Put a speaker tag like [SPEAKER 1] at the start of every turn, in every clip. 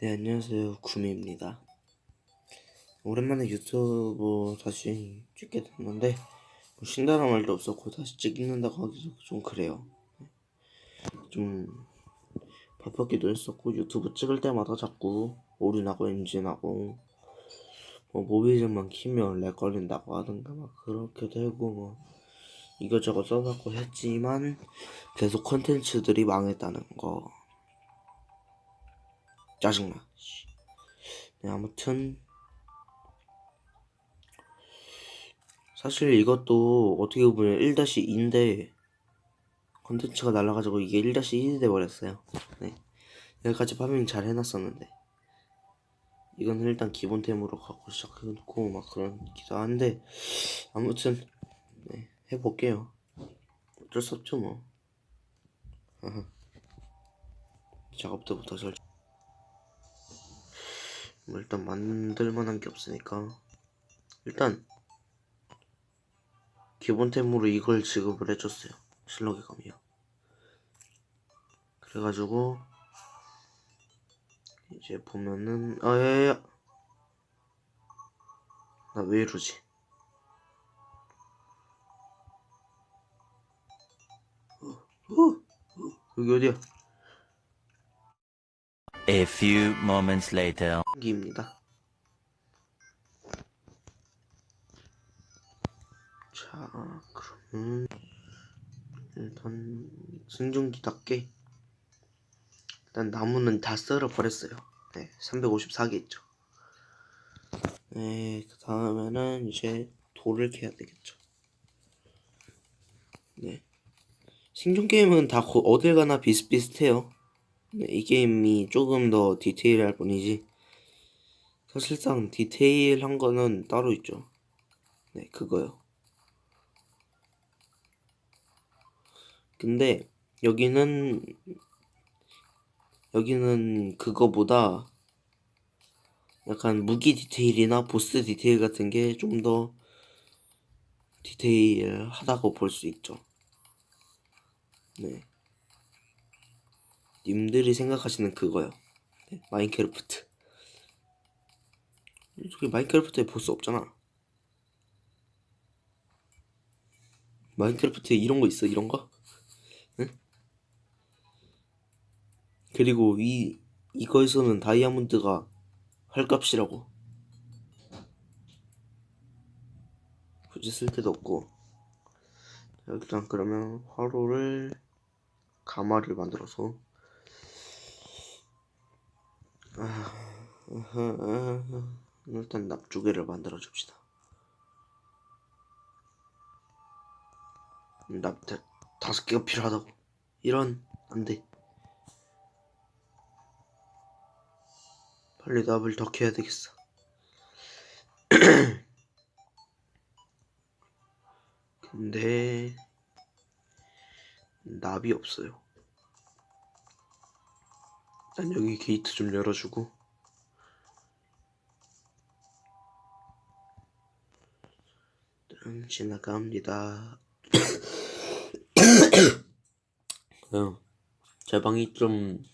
[SPEAKER 1] 네, 안녕하세요. 구미입니다. 오랜만에 유튜브 다시 찍게 됐는데, 뭐 쉰다는 말도 없었고, 다시 찍는다고 하기도 좀 그래요. 좀, 바쁘기도 했었고, 유튜브 찍을 때마다 자꾸 올인하고 엔진하고, 뭐, 모비즘만 키면 렉 걸린다고 하던가, 막 그렇게 되고, 뭐, 이것저것 써갖고 했지만, 계속 컨텐츠들이 망했다는 거. 짜증나. 씨. 네, 아무튼 사실 이것도 어떻게 보면 1-2인데 컨텐츠가 날라가지고 이게 1-1이 돼버렸어요. 네. 여기까지 파밍 잘 해놨었는데 이건 일단 기본템으로 갖고 시작해놓고 막 그런 기도 한데 아무튼 네, 해볼게요. 어쩔 수 없죠 뭐. 아하. 작업대부터 설. 뭐 일단 만들 만한 게 없으니까. 일단 기본템으로 이걸 지급을 해줬어요. 실록의 감이요. 그래가지고 이제 보면은 아야야야. 나 왜 이러지? 어, 어, 어, 여기 어디야
[SPEAKER 2] A few moments later.
[SPEAKER 1] 기입니다. 자, 그러면 일단 생존기답게 일단 나무는 다 썰어 버렸어요. 네, 354개 있죠. 네, 그 다음에는 이제 돌을 캐야 되겠죠. 네, 생존 게임은 다 고- 어딜 가나 비슷비슷해요. 네, 이 게임이 조금 더 디테일할 뿐이지 사실상 디테일한 거는 따로 있죠. 네, 그거요. 근데 여기는 여기는 그거보다 약간 무기 디테일이나 보스 디테일 같은 게 좀 더 디테일하다고 볼 수 있죠. 네. 님들이 생각하시는 그거요. 네, 마인크래프트. 저기 마인크래프트에 보스 없잖아. 마인크래프트에 이런 거 있어, 이런 거? 응? 그리고 이, 이거에서는 다이아몬드가 헐값이라고. 굳이 쓸 데도 없고. 자, 일단 그러면 화로를 가마를 만들어서 일단 납주개를 만들어 줍시다. 납 다, 다섯 개가 필요하다고. 이런 안 돼. 빨리 납을 더 캐야 되겠어. 근데 납이 없어요. 일단 여기 게이트 좀 열어주고. 음, 지나갑니다. 어, 제 방이 좀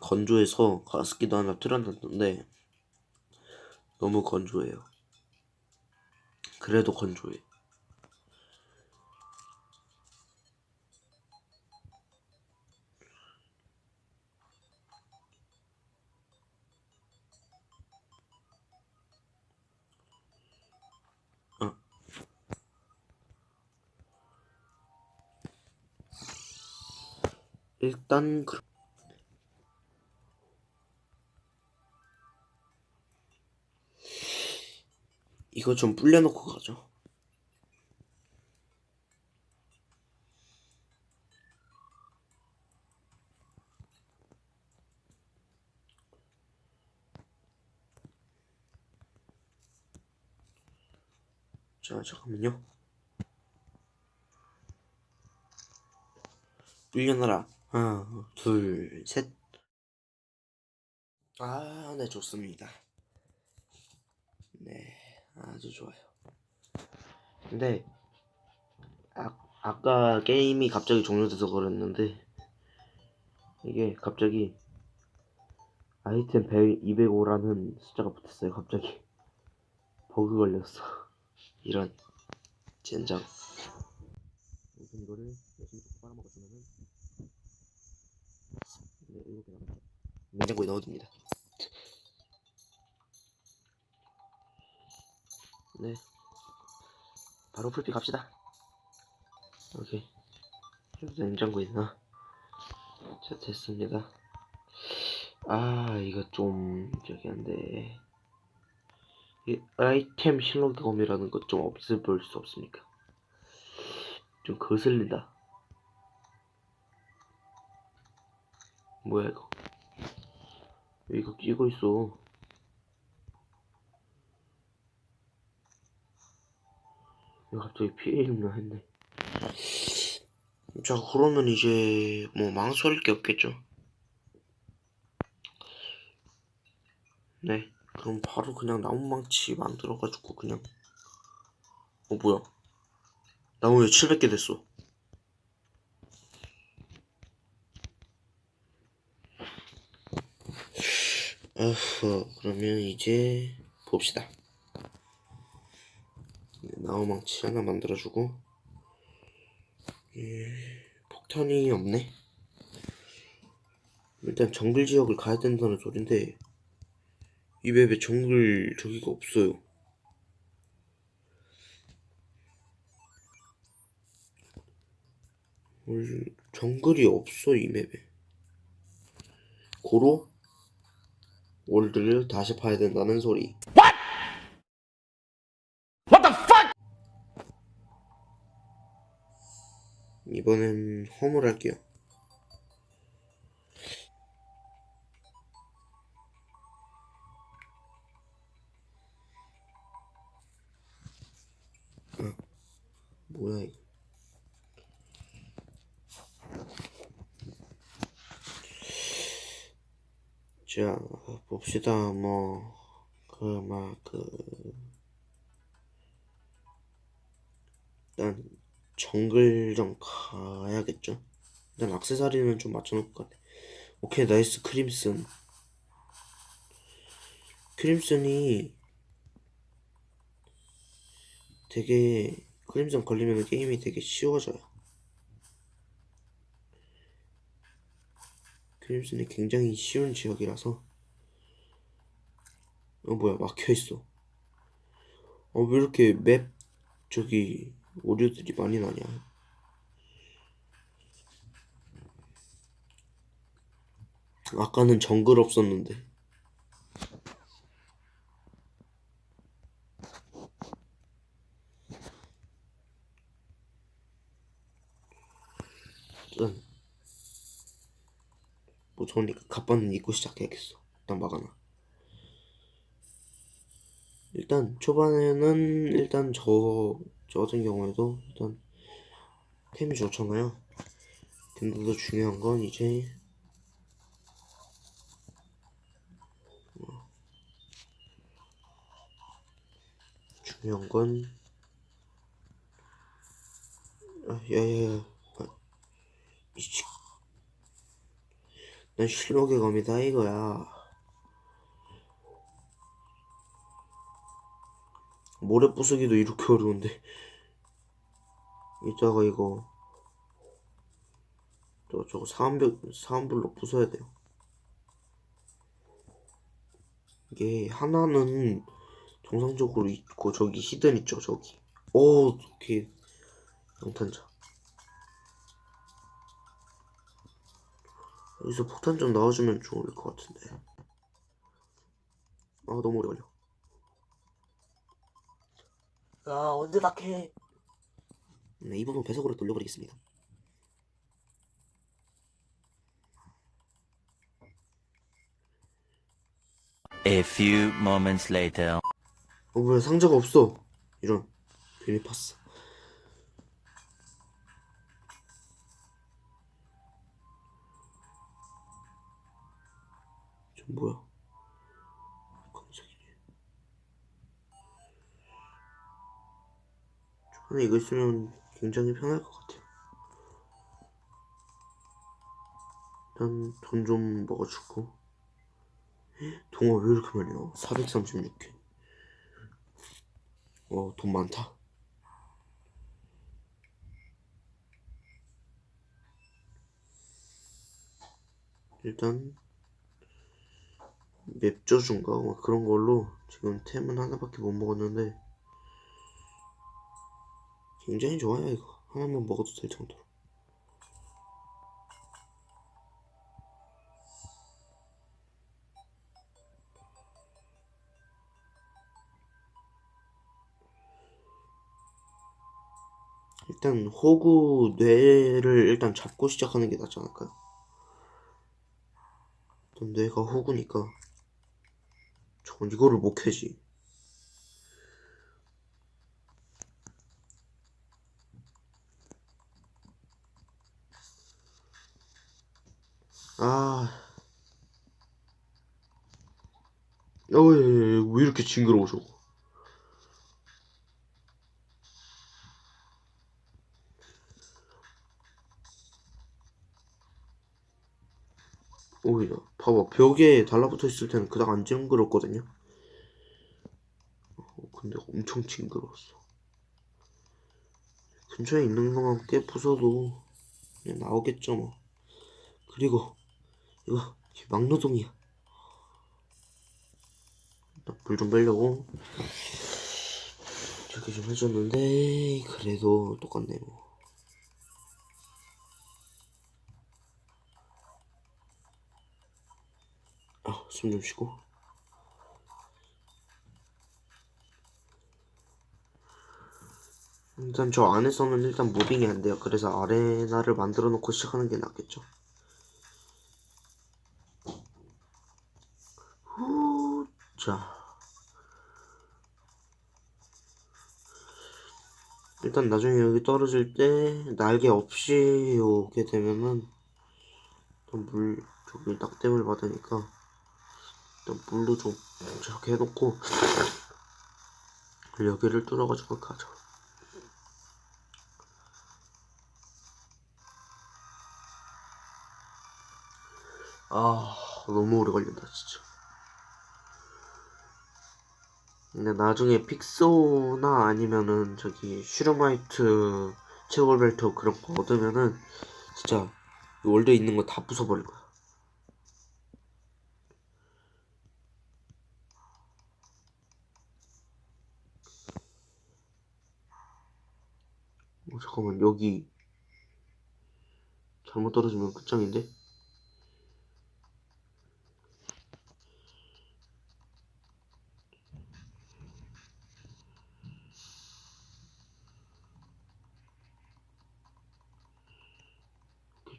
[SPEAKER 1] 건조해서 가습기도 하나 틀어놨는데 너무 건조해요. 그래도 건조해. 일단 그 이거 좀 불려놓고 가죠. 자, 잠깐만요. 불려놔라. 하나, 둘, 셋. 아, 네, 좋습니다. 네, 아주 좋아요. 근데, 아, 아까 게임이 갑자기 종료돼서 그랬는데, 이게 갑자기 아이템 100, 205라는 숫자가 붙었어요 갑자기 버그 걸렸어 이런 젠장 이거를 열심히 네 이렇게 나가죠 냉장고에 넣어둡니다. 네. 바로 풀피 갑시다. 오케이. 냉장고에 넣어 자 됐습니다. 아 이거 좀 저기 한데 이 아이템 실록검이라는 것 좀 없애볼 수 없습니까? 좀 거슬린다 뭐야 이거? 왜 이거 끼고 있어? 왜 갑자기 피해 입나 했네. 자 그러면 이제 뭐 망설일 게 없겠죠? 네 그럼 바로 그냥 나무망치 만들어가지고 그냥. 어 뭐야? 나무 왜 700개 됐어 어허 그러면 이제 봅시다 네, 나무망치 하나 만들어주고 예, 폭탄이 없네 일단 정글 지역을 가야 된다는 소린데 이 맵에 정글 저기가 없어요. 올- 정글이 없어 이 맵에. 고로 월드를 다시 파야 된다는 소리. 이번엔 홈을 할게요. 뭐야 이거 자 봅시다 뭐. 그 막 그. 일단 정글전 가야겠죠? 일단 악세사리는 좀 맞춰놓을 것 같아. 오케이 나이스. 크림슨. 크림슨이 되게 크림son 걸리면 게임이 되게 쉬워져요. 크림슨이 굉장히 쉬운 지역이라서 어 뭐야 막혀 있어. 어 왜 이렇게 맵 저기 오류들이 많이 나냐? 아까는 정글 없었는데. 일단 무서우니까 갑바는 입고 시작해야겠어. 일단 막아놔. 일단 초반에는 일단 저, 저 같은 경우에도 일단 템이 좋잖아요. 근데 더 중요한 건 이제 어, 중요한 건 아, 야야야 이씨. 난 실록의 검이다 이거야. 모래 부수기도 이렇게 어려운데. 이따가 이거 저 저거 사암벽 사암블록 부숴야 돼요. 이게 하나는 정상적으로 있고 저기 히든 있죠 저기. 오 오케이 영탄자. 여기서 폭탄 좀 나와주면 좋을 것 같은데. 아 너무 걸려. 아 언제 닥해? 네, 이 부분 배속으로 돌려버리겠습니다.
[SPEAKER 2] A few moments later.
[SPEAKER 1] 어 뭐야 상자가 없어. 이런 괜히. 저 뭐야? 주변에 이거 있으면 굉장히 편할 것 같아요. 일단 돈 좀 먹어주고 동화 왜 이렇게 많이 나와? 436개. 어, 돈 많다. 일단 맵저주인가? 막 그런 걸로 지금 템은 하나밖에 못 먹었는데 굉장히 좋아요 이거. 하나만 먹어도 될 정도로. 일단 호구 뇌를 일단 잡고 시작하는 게 낫지 않을까요? 일단 뇌가 호구니까 저건 이거를 못 캐지 아. 어이 왜 이렇게 징그러워 저거 오히려 봐봐. 벽에 달라붙어 있을 때는 그닥 안 징그럽거든요? 어, 근데 엄청 징그러웠어. 근처에 있는 것만 깨 부숴도 그냥 나오겠죠 뭐. 그리고 이거 막노동이야 불 좀 빼려고 저렇게 좀 해줬는데 그래도 똑같네 뭐 아, 숨 좀 쉬고. 일단 저 안에서는 일단 무빙이 안 돼요. 그래서 아레나를 만들어 놓고 시작하는 게 낫겠죠. 자. 일단 나중에 여기 떨어질 때 날개 없이 오게 되면은 또 물, 저기 낙댐을 받으니까 일단 물로 좀 저렇게 해놓고 여기를 뚫어가지고 가죠. 아 너무 오래 걸린다 진짜. 근데 나중에 픽소나 아니면은 저기 슈르마이트 체골벨트 그런 거 얻으면은 진짜 이 월드에 있는 거 다 부숴버릴 거야. 어, 잠깐만 여기 잘못 떨어지면 끝장인데?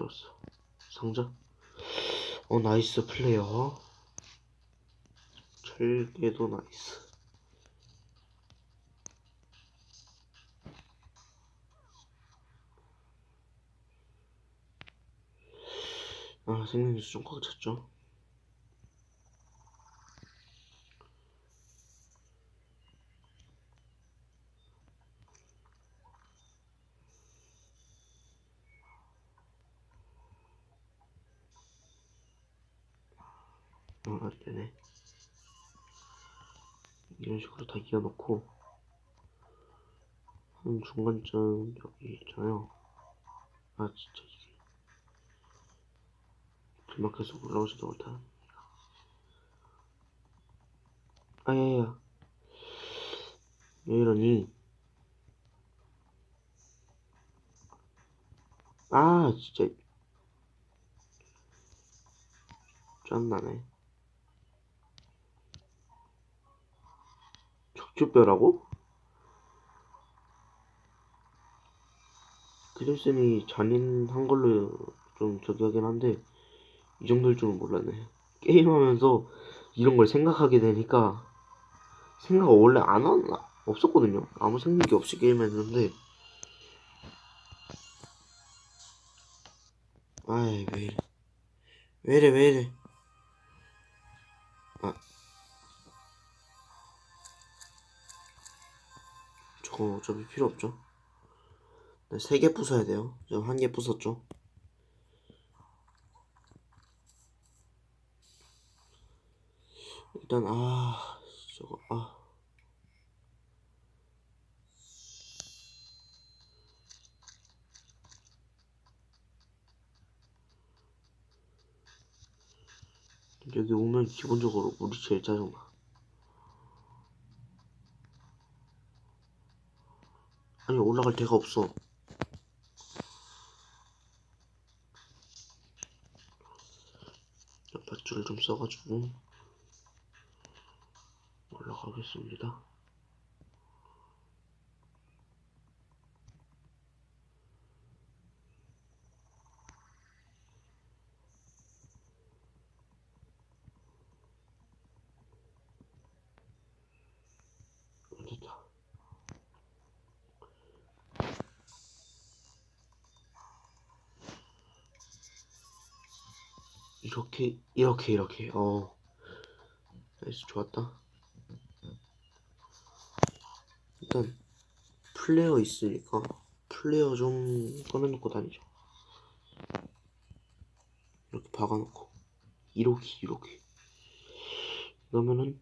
[SPEAKER 1] 좋았어? 상자? 어 나이스 플레이어. 철개도 나이스. 아 생명수 좀꽉 찼죠 어, 안 되네. 이런 식으로 다 이어놓고, 한 중간쯤 여기 있잖아요. 아, 진짜 이게. 길막해서 올라오지도 못한. 아야야. 왜 이러니? 아, 진짜. 짠나네. 척추뼈라고? 크리스이 잔인한 걸로 좀 저기 하긴 한데 이 정도일 줄은 몰랐네. 게임하면서 이런 걸 생각하게 되니까 생각 원래 안 왔나 없었거든요. 아무 생각이 없이 게임했는데. 아이 왜 이래. 왜 이래 왜 이래 거 어차피 필요 없죠. 네, 세개 부숴야 돼요. 지금 한 개 부쉈죠. 일단 아 저거 아 여기 오면 기본적으로 물이 제일 짜증나 아니 올라갈 데가 없어 밧줄을 좀 써가지고 올라가겠습니다. 이렇게 이렇게 이렇게. 어. 나이스 좋았다. 일단 플레어 있으니까 플레어 좀 꺼내놓고 다니죠. 이렇게 박아놓고. 이렇게 이렇게. 그러면은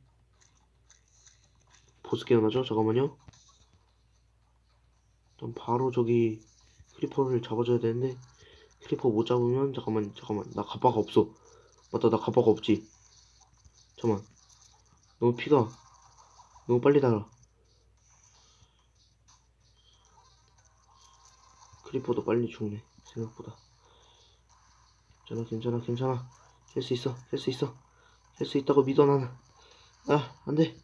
[SPEAKER 1] 보스 깨어나죠? 잠깐만요. 일단 바로 저기 크리퍼를 잡아줘야 되는데 크리퍼 못 잡으면 잠깐만 잠깐만. 나 가빠가 없어. 맞다 나 가빠가 없지. 잠깐만. 너무 피가. 너무 빨리 달아. 크리퍼도 빨리 죽네 생각보다. 괜찮아 괜찮아 괜찮아. 할 수 있어 할 수 있어. 할 수 있다고 믿어 나는. 아 안돼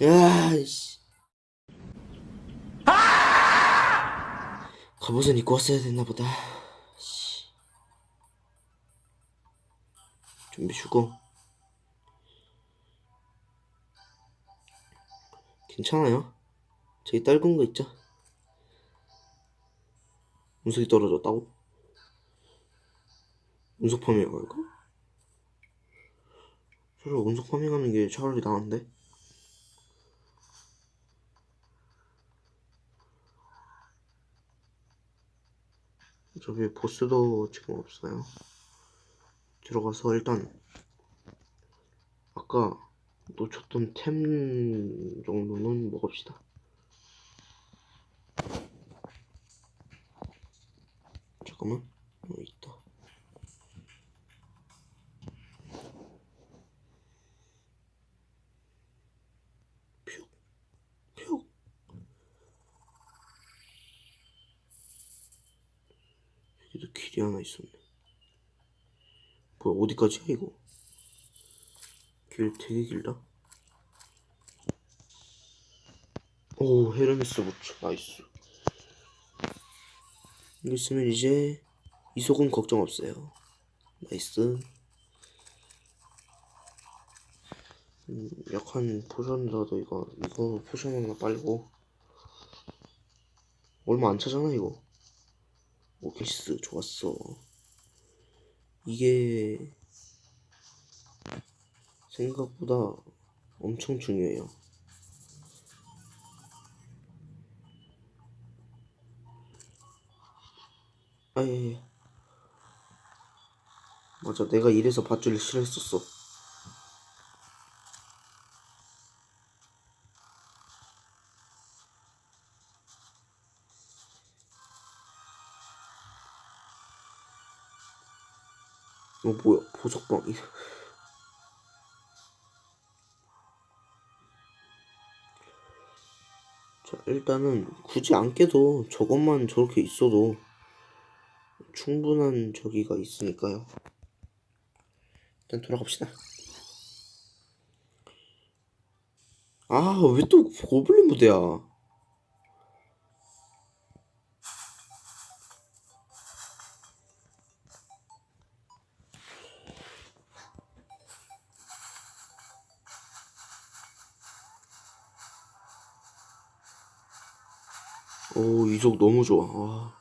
[SPEAKER 1] 야이씨. 갑옷은 입고 왔어야 됐나 보다. 씨. 준비 쉬고. 괜찮아요. 저기 짧은 거 있죠? 운석이 떨어졌다고? 운석 파밍 할까? 차라리 운석 파밍하는 게 차라리 나은데? 저기 보스도 지금 없어요. 들어가서 일단 아까 놓쳤던 템 정도는 먹읍시다. 잠깐만, 하나 있었네. 뭐야, 어디까지야, 이거? 길 되게 길다. 오, 헤르메스 부츠, 나이스. 여기 있으면 이제 이속은 걱정 없어요. 나이스. 음, 약한 포션이라도 이거, 이거 포션 하나 빨고. 얼마 안 차잖아, 이거. 오케이스, 좋았어. 이게 생각보다 엄청 중요해요. 아예 맞아 내가 이래서 밧줄을 싫어했었어 어 뭐야 보석방 자 일단은 굳이 안 깨도 저것만 저렇게 있어도 충분한 저기가 있으니까요. 일단 돌아갑시다. 아, 왜 또 고블린 부대야? 오, 이속 너무 좋아. 아.